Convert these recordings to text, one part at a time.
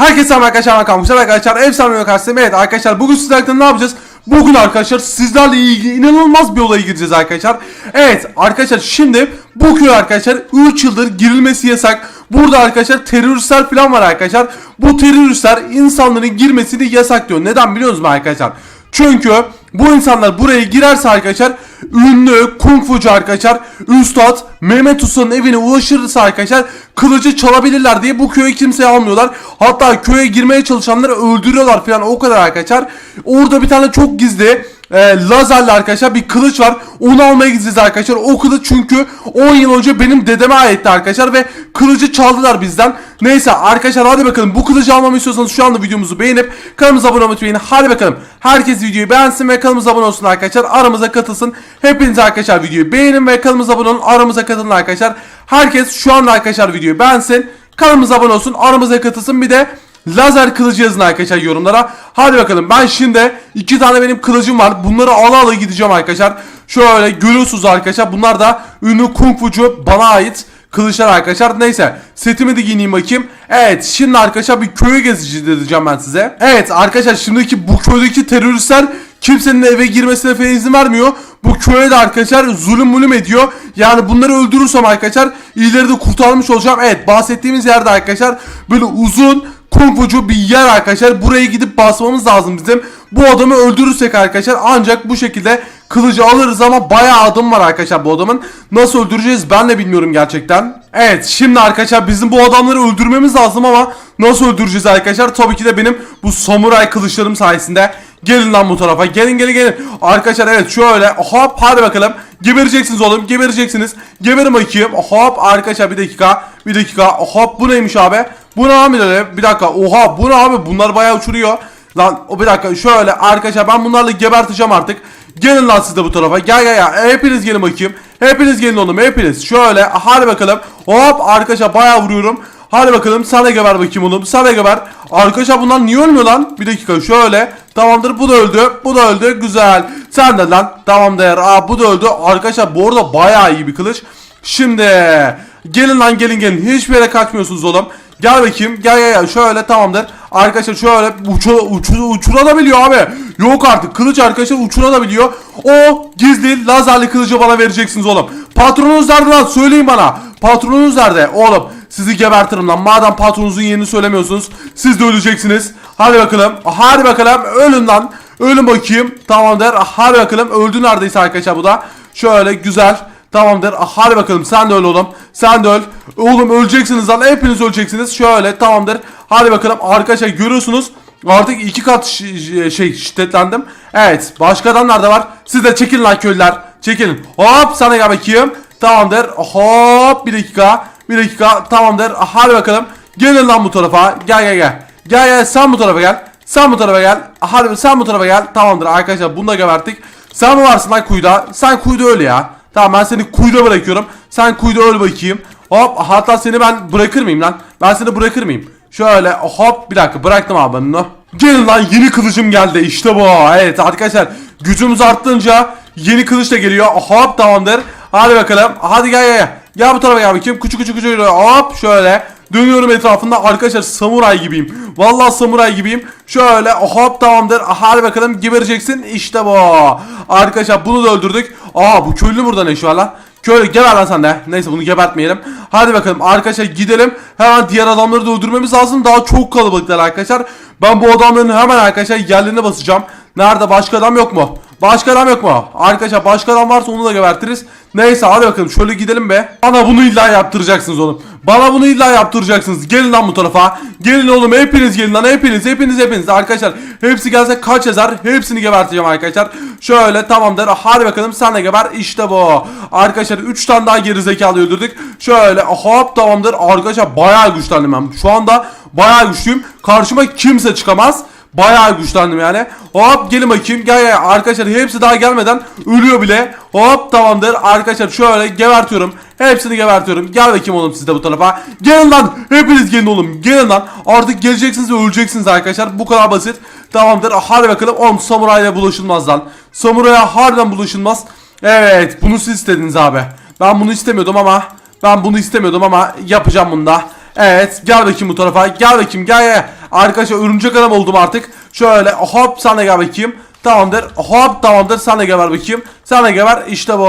Herkese selam arkadaşlar ben Kamuşlar arkadaşlar efsane karşısındayım Evet arkadaşlar bugün sizlerle ne yapacağız? Bugün arkadaşlar sizlerle ilgili inanılmaz bir olaya gireceğiz arkadaşlar. Evet arkadaşlar şimdi bu köy arkadaşlar 3 yıldır girilmesi yasak. Burada arkadaşlar teröristler falan var arkadaşlar. Bu teröristler insanların girmesini yasak diyor. Neden biliyor musunuz arkadaşlar? Çünkü bu insanlar buraya girerse arkadaşlar ünlü kung fucu arkadaşlar Üstad Mehmet Usta'nın evine ulaşırsa arkadaşlar kılıcı çalabilirler diye bu köye kimseye almıyorlar. Hatta köye girmeye çalışanları öldürüyorlar falan o kadar arkadaşlar. Orada bir tane çok gizli e, lazerli arkadaşlar bir kılıç var. Onu almaya gideceğiz arkadaşlar. O kılıç çünkü 10 yıl önce benim dedeme aitti arkadaşlar ve kılıcı çaldılar bizden. Neyse arkadaşlar hadi bakalım bu kılıcı almamı istiyorsanız şu anda videomuzu beğenip kanalımıza abone olmayı unutmayın. Hadi bakalım herkes videoyu beğensin ve kanalımıza abone olsun arkadaşlar. Aramıza katılsın. Hepiniz arkadaşlar videoyu beğenin ve kanalımıza abone olun. Aramıza katılın arkadaşlar. Herkes şu anda arkadaşlar videoyu beğensin. Kanalımıza abone olsun. Aramıza katılsın. Bir de lazer kılıcı yazın arkadaşlar yorumlara. Hadi bakalım ben şimdi iki tane benim kılıcım var. Bunları ala ala gideceğim arkadaşlar. Şöyle görüyorsunuz arkadaşlar. Bunlar da ünlü kung fucu bana ait kılıçlar arkadaşlar. Neyse setimi de giyineyim bakayım. Evet şimdi arkadaşlar bir köyü gezeceğiz diyeceğim ben size. Evet arkadaşlar şimdiki bu köydeki teröristler kimsenin eve girmesine falan izin vermiyor. Bu köye de arkadaşlar zulüm mulüm ediyor. Yani bunları öldürürsem arkadaşlar ileride kurtarmış olacağım. Evet bahsettiğimiz yerde arkadaşlar böyle uzun kung bir yer arkadaşlar. Buraya gidip basmamız lazım bizim. Bu adamı öldürürsek arkadaşlar ancak bu şekilde kılıcı alırız ama bayağı adım var arkadaşlar bu adamın. Nasıl öldüreceğiz ben de bilmiyorum gerçekten. Evet şimdi arkadaşlar bizim bu adamları öldürmemiz lazım ama nasıl öldüreceğiz arkadaşlar? Tabii ki de benim bu samuray kılıçlarım sayesinde. Gelin lan bu tarafa gelin gelin gelin. Arkadaşlar evet şöyle hop hadi bakalım. Gebereceksiniz oğlum gebereceksiniz. Geberin bakayım. Hop arkadaşlar bir dakika. Bir dakika. Hop bu neymiş abi? Bu ne abi? Bir dakika. Oha bu ne abi? Bunlar bayağı uçuruyor. Lan o bir dakika şöyle arkadaşlar ben bunlarla geberteceğim artık. Gelin lan siz de bu tarafa. Gel gel gel. Hepiniz gelin bakayım. Hepiniz gelin oğlum hepiniz. Şöyle hadi bakalım. Hop arkadaşlar bayağı vuruyorum. Hadi bakalım sana geber bakayım oğlum. Sana geber. Arkadaşlar bunlar niye ölmüyor lan? Bir dakika şöyle. Tamamdır bu da öldü. Bu da öldü. Güzel. Sen de lan. Tamamdır. Aa bu da öldü. Arkadaşlar bu arada bayağı iyi bir kılıç. Şimdi gelin lan gelin gelin. Hiçbir yere kaçmıyorsunuz oğlum. Gel bakayım. Gel gel gel. Şöyle tamamdır. Arkadaşlar şöyle uçu, uçu, uçurabiliyor abi. Yok artık. Kılıç arkadaşlar uçurabiliyor. O gizli lazerli kılıcı bana vereceksiniz oğlum. Patronunuz nerede lan? Söyleyin bana. Patronunuz nerede? Oğlum sizi gebertirim lan. Madem patronunuzun yerini söylemiyorsunuz. Siz de öleceksiniz. Hadi bakalım. Hadi bakalım. Ölün lan. Ölün bakayım. Tamamdır. Hadi bakalım. Öldü neredeyse arkadaşlar bu da. Şöyle güzel. Tamamdır. Hadi bakalım sen de öl oğlum. Sen de öl. Oğlum öleceksiniz lan. Hepiniz öleceksiniz. Şöyle tamamdır. Hadi bakalım. Arkadaşlar görüyorsunuz. Artık iki kat şey şiddetlendim. Evet. Başka adamlar da var. Siz de çekilin lan köylüler. Çekilin. Hop sana gel bakayım. Tamamdır. Hop bir dakika. Bir dakika. Tamamdır. Hadi bakalım. Gelin lan bu tarafa. Gel gel gel. Gel gel sen bu tarafa gel. Sen bu tarafa gel. Hadi sen bu tarafa gel. Tamamdır arkadaşlar bunu da geberttik. Sen mi varsın lan kuyuda? Sen kuyuda öl ya. Tamam ben seni kuyuda bırakıyorum. Sen kuyuda öl bakayım. Hop hatta seni ben bırakır mıyım lan? Ben seni bırakır mıyım? Şöyle hop bir dakika bıraktım abi ben onu. Gelin lan yeni kılıcım geldi işte bu. Evet arkadaşlar gücümüz arttınca yeni kılıç da geliyor. Hop tamamdır. Hadi bakalım. Hadi gel gel gel. Gel bu tarafa gel bakayım. Küçük küçük küçük. Hop şöyle. Dönüyorum etrafında arkadaşlar samuray gibiyim. Vallahi samuray gibiyim. Şöyle hop tamamdır. Hadi bakalım gebereceksin. İşte bu. Arkadaşlar bunu da öldürdük. Aa bu köylü burada ne şu an lan? Köylü geber lan sen de. Neyse bunu gebertmeyelim. Hadi bakalım arkadaşlar gidelim. Hemen diğer adamları da öldürmemiz lazım. Daha çok kalabalıklar arkadaşlar. Ben bu adamların hemen arkadaşlar yerlerine basacağım. Nerede başka adam yok mu? Başka adam yok mu? Arkadaşlar başka adam varsa onu da gebertiriz. Neyse hadi bakalım şöyle gidelim be. Bana bunu illa yaptıracaksınız oğlum. Bana bunu illa yaptıracaksınız. Gelin lan bu tarafa. Gelin oğlum hepiniz gelin lan hepiniz hepiniz hepiniz. Arkadaşlar hepsi gelse kaç yazar? Hepsini geberteceğim arkadaşlar. Şöyle tamamdır. Hadi bakalım sen de geber. İşte bu. Arkadaşlar 3 tane daha geri zekalı öldürdük. Şöyle hop tamamdır. Arkadaşlar bayağı güçlendim ben. Şu anda bayağı güçlüyüm. Karşıma kimse çıkamaz. Bayağı güçlendim yani. Hop gelin bakayım. Gel gel. Arkadaşlar hepsi daha gelmeden ölüyor bile. Hop tamamdır. Arkadaşlar şöyle gebertiyorum. Hepsini gebertiyorum. Gel bakayım oğlum siz de bu tarafa. Gelin lan. Hepiniz gelin oğlum. Gelin lan. Artık geleceksiniz ve öleceksiniz arkadaşlar. Bu kadar basit. Tamamdır. Hadi bakalım. Oğlum samurayla bulaşılmaz lan. Samuraya harbiden bulaşılmaz. Evet. Bunu siz istediniz abi. Ben bunu istemiyordum ama ben bunu istemiyordum ama yapacağım bunu da. Evet gel bakayım bu tarafa. Gel bakayım gel gel. Arkadaşlar örümcek adam oldum artık. Şöyle hop sana gel bakayım. Tamamdır. Hop tamamdır. Sen de geber bakayım. Sen de geber. İşte bu.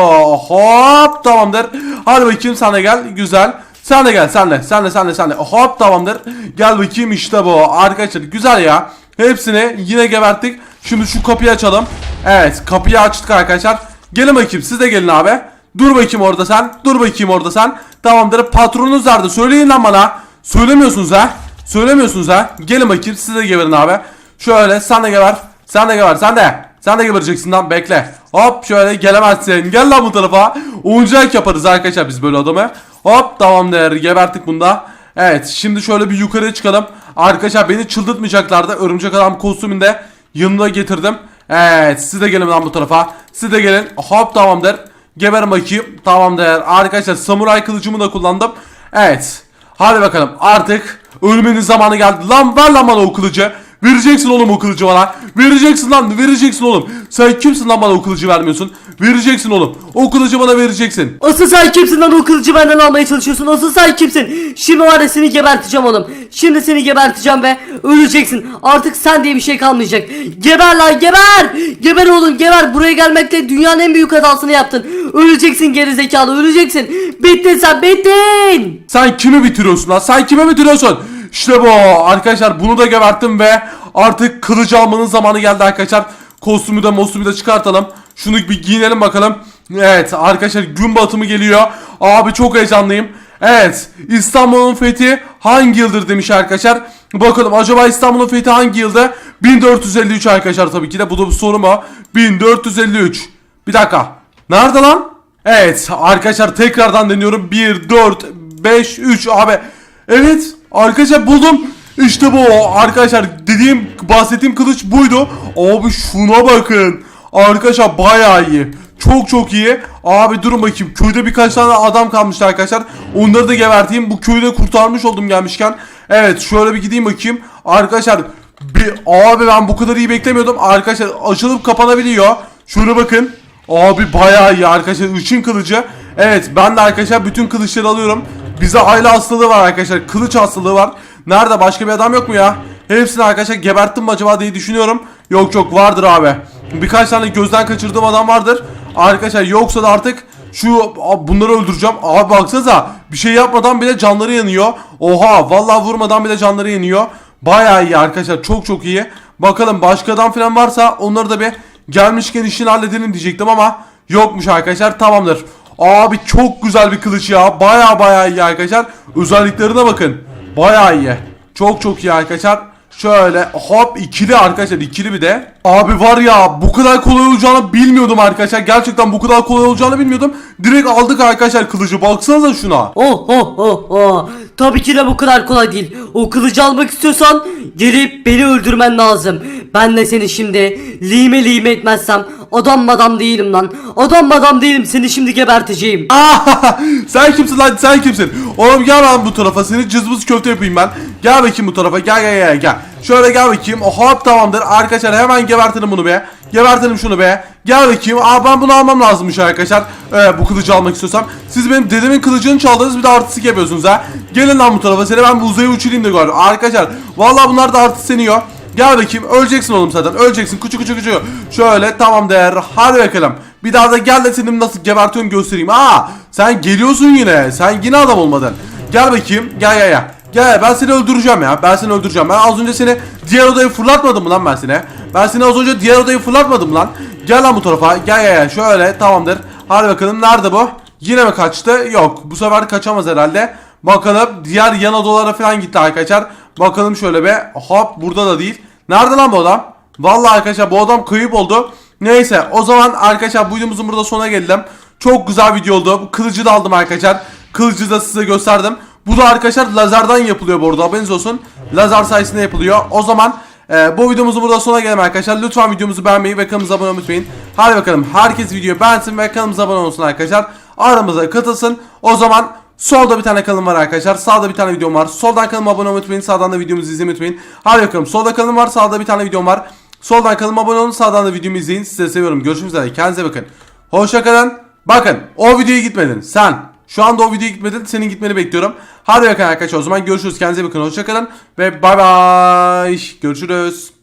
Hop tamamdır. Hadi bakayım de gel. Güzel. Sen de gel sen de. Sen de sen de sen de. Hop tamamdır. Gel bakayım işte bu. Arkadaşlar güzel ya. Hepsini yine geberttik. Şimdi şu kapıyı açalım. Evet kapıyı açtık arkadaşlar. Gelin bakayım siz de gelin abi. Dur bakayım orada sen. Dur bakayım orada sen. Tamamdır. Patronunuz nerede? Söyleyin lan bana. Söylemiyorsunuz ha. Söylemiyorsunuz ha. Gelin bakayım siz de geberin abi. Şöyle sen de geber. Sen de geber. Sen de. Sen de gebereceksin lan bekle. Hop şöyle gelemezsin. Gel lan bu tarafa. Oyuncak yaparız arkadaşlar biz böyle adamı. Hop tamamdır. Geberttik bunda. Evet şimdi şöyle bir yukarıya çıkalım. Arkadaşlar beni çıldırtmayacaklardı. Örümcek adam kostümünde yanımda getirdim. Evet siz de gelin lan bu tarafa. Siz de gelin. Hop tamamdır. Geberin bakayım. Tamamdır. Arkadaşlar samuray kılıcımı da kullandım. Evet. Hadi bakalım artık ölmenin zamanı geldi. Lan ver lan bana o kılıcı. Vereceksin oğlum o kılıcı bana. Vereceksin lan vereceksin oğlum. Sen kimsin lan bana o kılıcı vermiyorsun? Vereceksin oğlum. O kılıcı bana vereceksin. Asıl sen kimsin lan o kılıcı benden almaya çalışıyorsun? Asıl sen kimsin? Şimdi var ya seni geberteceğim oğlum. Şimdi seni geberteceğim ve öleceksin. Artık sen diye bir şey kalmayacak. Geber lan geber. Geber oğlum geber. Buraya gelmekte dünyanın en büyük hatasını yaptın. Öleceksin geri zekalı öleceksin. Bittin sen bittin. Sen kimi bitiriyorsun lan? Sen kime bitiriyorsun? İşte bu arkadaşlar bunu da geberttim ve artık kılıcı almanın zamanı geldi arkadaşlar. Kostümü de mostümü de çıkartalım. Şunu bir giyinelim bakalım. Evet arkadaşlar gün batımı geliyor. Abi çok heyecanlıyım. Evet İstanbul'un fethi hangi yıldır demiş arkadaşlar. Bakalım acaba İstanbul'un fethi hangi yılda? 1453 arkadaşlar tabii ki de bu da bir soru mu? 1453. Bir dakika. Nerede lan? Evet arkadaşlar tekrardan deniyorum. 1, 4, 5, 3 abi. Evet arkadaşlar buldum. İşte bu arkadaşlar dediğim bahsettiğim kılıç buydu. Abi şuna bakın. Arkadaşlar bayağı iyi. Çok çok iyi. Abi durun bakayım. Köyde birkaç tane adam kalmıştı arkadaşlar. Onları da geberteyim. Bu köyü de kurtarmış oldum gelmişken. Evet şöyle bir gideyim bakayım. Arkadaşlar bir abi ben bu kadar iyi beklemiyordum. Arkadaşlar açılıp kapanabiliyor. Şöyle bakın. Abi bayağı iyi arkadaşlar ışın kılıcı. Evet ben de arkadaşlar bütün kılıçları alıyorum. Bize aile hastalığı var arkadaşlar. Kılıç hastalığı var. Nerede başka bir adam yok mu ya? Hepsini arkadaşlar geberttim mi acaba diye düşünüyorum. Yok yok vardır abi. Birkaç tane gözden kaçırdığım adam vardır. Arkadaşlar yoksa da artık şu bunları öldüreceğim. Abi baksanıza bir şey yapmadan bile canları yanıyor. Oha vallahi vurmadan bile canları yanıyor. Bayağı iyi arkadaşlar çok çok iyi. Bakalım başka adam falan varsa onları da bir gelmişken işini halledelim diyecektim ama yokmuş arkadaşlar tamamdır. Abi çok güzel bir kılıç ya. Baya baya iyi arkadaşlar. Özelliklerine bakın. Baya iyi. Çok çok iyi arkadaşlar. Şöyle hop ikili arkadaşlar ikili bir de. Abi var ya bu kadar kolay olacağını bilmiyordum arkadaşlar. Gerçekten bu kadar kolay olacağını bilmiyordum. Direkt aldık arkadaşlar kılıcı. Baksanıza şuna. Oh oh oh oh. Tabii ki de bu kadar kolay değil. O kılıcı almak istiyorsan gelip beni öldürmen lazım. Ben de seni şimdi lime lime etmezsem adam madam değilim lan. Adam madam değilim seni şimdi geberteceğim. Aa, sen kimsin lan sen kimsin? Oğlum gel lan bu tarafa seni cızbız köfte yapayım ben. Gel bakayım bu tarafa gel gel gel gel. Şöyle gel bakayım. Hop tamamdır. Arkadaşlar hemen gebertelim bunu be. Gebertelim şunu be. Gel bakayım. Aa ben bunu almam lazımmış arkadaşlar. Ee, bu kılıcı almak istiyorsam. Siz benim dedemin kılıcını çaldınız bir de artistik yapıyorsunuz ha. Gelin lan bu tarafa. Seni ben bu uzaya uçurayım da gör. Arkadaşlar vallahi bunlar da artist seniyor. Gel bakayım öleceksin oğlum zaten öleceksin. Küçük küçük küçük Şöyle tamam değer. Hadi bakalım. Bir daha da gel de seni nasıl gebertiyorum göstereyim. Aa sen geliyorsun yine. Sen yine adam olmadın. Gel bakayım. Gel gel gel. Gel ben seni öldüreceğim ya. Ben seni öldüreceğim. Ben az önce seni diğer odaya fırlatmadım mı lan ben seni? Ben seni az önce diğer odaya fırlatmadım lan? Gel lan bu tarafa. Gel gel gel. Şöyle tamamdır. Hadi bakalım. Nerede bu? Yine mi kaçtı? Yok. Bu sefer kaçamaz herhalde. Bakalım diğer yan odalara falan gitti arkadaşlar Bakalım şöyle be. Hop burada da değil. Nerede lan bu adam? Vallahi arkadaşlar bu adam kayıp oldu. Neyse o zaman arkadaşlar bu videomuzun burada sonuna geldim. Çok güzel video oldu. Bu kılıcı da aldım arkadaşlar. Kılıcı da size gösterdim. Bu da arkadaşlar lazerden yapılıyor bu arada haberiniz olsun. Lazer sayesinde yapılıyor. O zaman e, bu videomuzun burada sonuna gelelim arkadaşlar. Lütfen videomuzu beğenmeyi ve kanalımıza abone olmayı Hadi bakalım herkes videoyu beğensin ve kanalımıza abone olsun arkadaşlar. Aramıza katılsın. O zaman Solda bir tane kanalım var arkadaşlar. Sağda bir tane videom var. Soldan kanalıma abone olmayı unutmayın. Sağdan da videomuzu izlemeyi unutmayın. Hadi bakalım. Solda kanalım var. Sağda bir tane videom var. Soldan kanalıma abone olun. Sağdan da videomu izleyin. Size seviyorum. Görüşmek üzere. Kendinize bakın. Hoşçakalın. Bakın o videoya gitmedin. Sen Şu anda o video gitmedi. Senin gitmeni bekliyorum. Hadi bakalım arkadaşlar o zaman görüşürüz. Kendinize bakın. Hoşçakalın. Ve bay bay. Görüşürüz.